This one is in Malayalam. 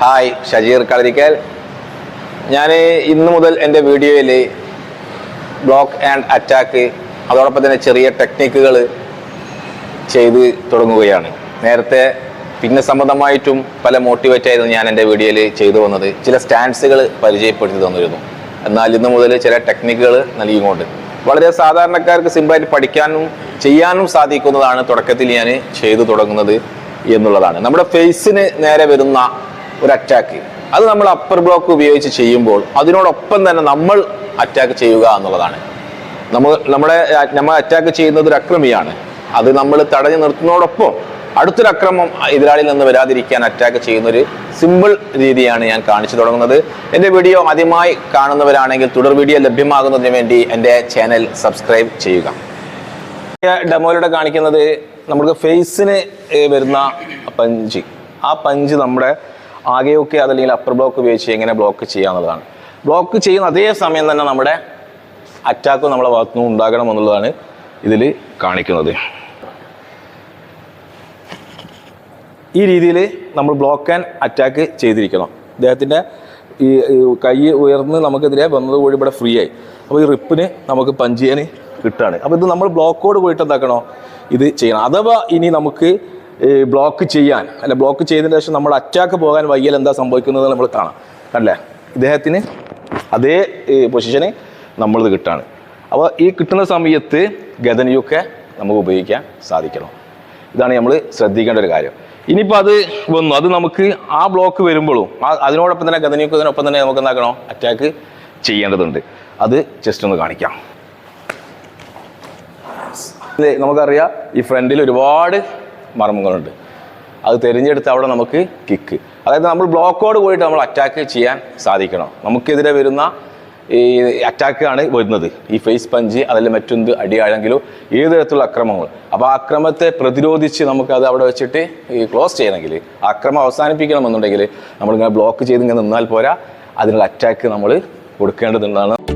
ഹായ് ഷജീർ കളരിക്കൽ. ഞാൻ ഇന്ന് മുതൽ എന്റെ വീഡിയോയിൽ ബ്ലോക്ക് ആൻഡ് അറ്റാക്ക് അതോടൊപ്പം തന്നെ ചെറിയ ടെക്നിക്കുകൾ ചെയ്ത് തുടങ്ങുകയാണ്. നേരത്തെ പിന്നെ സംബന്ധമായിട്ടും പല മോട്ടിവേറ്റ് ആയിരുന്നു ഞാൻ എന്റെ വീഡിയോയിൽ ചെയ്തു വന്നത്. ചില സ്റ്റാൻസുകൾ പരിചയപ്പെടുത്തി തന്നിരുന്നു. എന്നാൽ ഇന്ന് മുതൽ ചില ടെക്നിക്കുകൾ നൽകിക്കൊണ്ട് വളരെ സാധാരണക്കാർക്ക് സിമ്പിളായിട്ട് പഠിക്കാനും ചെയ്യാനും സാധിക്കുന്നതാണ് തുടക്കത്തിൽ ഞാൻ ചെയ്തു തുടങ്ങുന്നത് എന്നുള്ളതാണ്. നമ്മുടെ ഫേസിന് നേരെ വരുന്ന ഒരു അറ്റാക്ക് അത് നമ്മൾ അപ്പർ ബ്ലോക്ക് ഉപയോഗിച്ച് ചെയ്യുമ്പോൾ അതിനോടൊപ്പം തന്നെ നമ്മൾ അറ്റാക്ക് ചെയ്യുക എന്നുള്ളതാണ്. നമ്മൾ നമ്മളെ നമ്മൾ അറ്റാക്ക് ചെയ്യുന്നത് ഒരു അക്രമിയാണ്. അത് നമ്മൾ തടഞ്ഞു നിർത്തുന്നതോടൊപ്പം അടുത്തൊരു അക്രമം എതിരാളിയിൽ നിന്ന് വരാതിരിക്കാൻ അറ്റാക്ക് ചെയ്യുന്ന ഒരു സിമ്പിൾ രീതിയാണ് ഞാൻ കാണിച്ചു തുടങ്ങുന്നത്. എന്റെ വീഡിയോ ആദ്യമായി കാണുന്നവരാണെങ്കിൽ തുടർ വീഡിയോ ലഭ്യമാകുന്നതിന് വേണ്ടി എന്റെ ചാനൽ സബ്സ്ക്രൈബ് ചെയ്യുക. ഡെമോയിലൂടെ കാണിക്കുന്നത് നമുക്ക് ഫേസിന് വരുന്ന പഞ്ച്. ആ പഞ്ച് നമ്മുടെ ആകെയൊക്കെ അതല്ലെങ്കിൽ അപ്പർ ബ്ലോക്ക് ഉപയോഗിച്ച് എങ്ങനെ ബ്ലോക്ക് ചെയ്യാന്നുള്ളതാണ് ബ്ലോക്ക് ചെയ്യുന്ന അതേ സമയം തന്നെ നമ്മുടെ അറ്റാക്കും നമ്മളെ ഭാഗത്തുനിന്ന് ഉണ്ടാകണം എന്നുള്ളതാണ് ഇതിൽ കാണിക്കുന്നത്. ഈ രീതിയിൽ നമ്മൾ ബ്ലോക്ക് ആൻഡ് അറ്റാക്ക് ചെയ്തിരിക്കണം. ഇദ്ദേഹത്തിന്റെ ഈ കൈ ഉയർന്ന് നമുക്കെതിരെ വന്നത് കൂടി ഇവിടെ ഫ്രീ ആയി. അപ്പോൾ ഈ റിപ്പിന് നമുക്ക് പഞ്ച് ചെയ്യാൻ കിട്ടുകയാണ് അപ്പോൾ ഇത് നമ്മൾ ബ്ലോക്കോട് പോയിട്ട് എന്താക്കണോ? ഇത് ചെയ്യണം. അഥവാ ഇനി നമുക്ക് ഈ ബ്ലോക്ക് ചെയ്യാൻ. അല്ല ബ്ലോക്ക് ചെയ്തതിന് ശേഷം നമ്മൾ അറ്റാക്ക് പോകാൻ വയ്യൽ എന്താ സംഭവിക്കുന്നത് നമ്മൾ കാണാം. കണ്ടല്ലേ? ഇദ്ദേഹത്തിന് അതേ പൊസിഷന് നമ്മളിത് കിട്ടാണ്. അപ്പോൾ ഈ കിട്ടുന്ന സമയത്ത് ഗതനിയൊക്കെ നമുക്ക് ഉപയോഗിക്കാൻ സാധിക്കണം. ഇതാണ് നമ്മൾ ശ്രദ്ധിക്കേണ്ട ഒരു കാര്യം. ഇനിയിപ്പോൾ അത് വന്നു. അത് നമുക്ക് ആ ബ്ലോക്ക് വരുമ്പോഴും ആ അതിനോടൊപ്പം തന്നെ ഗതനിയൊക്കെ അതിനൊപ്പം തന്നെ നമുക്ക് എന്താക്കണം അറ്റാക്ക് ചെയ്യേണ്ടതുണ്ട്. അത് ജസ്റ്റ് ഒന്ന് കാണിക്കാം. നമുക്കറിയാം ഈ ഫ്രണ്ടിൽ ഒരുപാട് മർമ്മങ്ങളുണ്ട്. അത് തിരഞ്ഞെടുത്ത് അവിടെ നമുക്ക് കിക്ക് അതായത് നമ്മൾ ബ്ലോക്കോട് പോയിട്ട് നമ്മൾ അറ്റാക്ക് ചെയ്യാൻ സാധിക്കണം. നമുക്കെതിരെ വരുന്ന ഈ അറ്റാക്കാണ് വരുന്നത്. ഈ ഫേസ് പഞ്ച് അതല്ല മറ്റൊന്ത് അടിയാണെങ്കിലും ഏത് തരത്തിലുള്ള അക്രമങ്ങൾ. അപ്പോൾ ആ അക്രമത്തെ പ്രതിരോധിച്ച് നമുക്ക് അത് അവിടെ വെച്ചിട്ട് ഈ ക്ലോസ് ചെയ്യണമെങ്കിൽ അക്രമം അവസാനിപ്പിക്കണമെന്നുണ്ടെങ്കിൽ നമ്മളിങ്ങനെ ബ്ലോക്ക് ചെയ്ത് ഇങ്ങനെ നിന്നാൽ പോരാ. അതിനുള്ള അറ്റാക്ക് നമ്മൾ കൊടുക്കേണ്ടതുണ്ടെന്നാണ്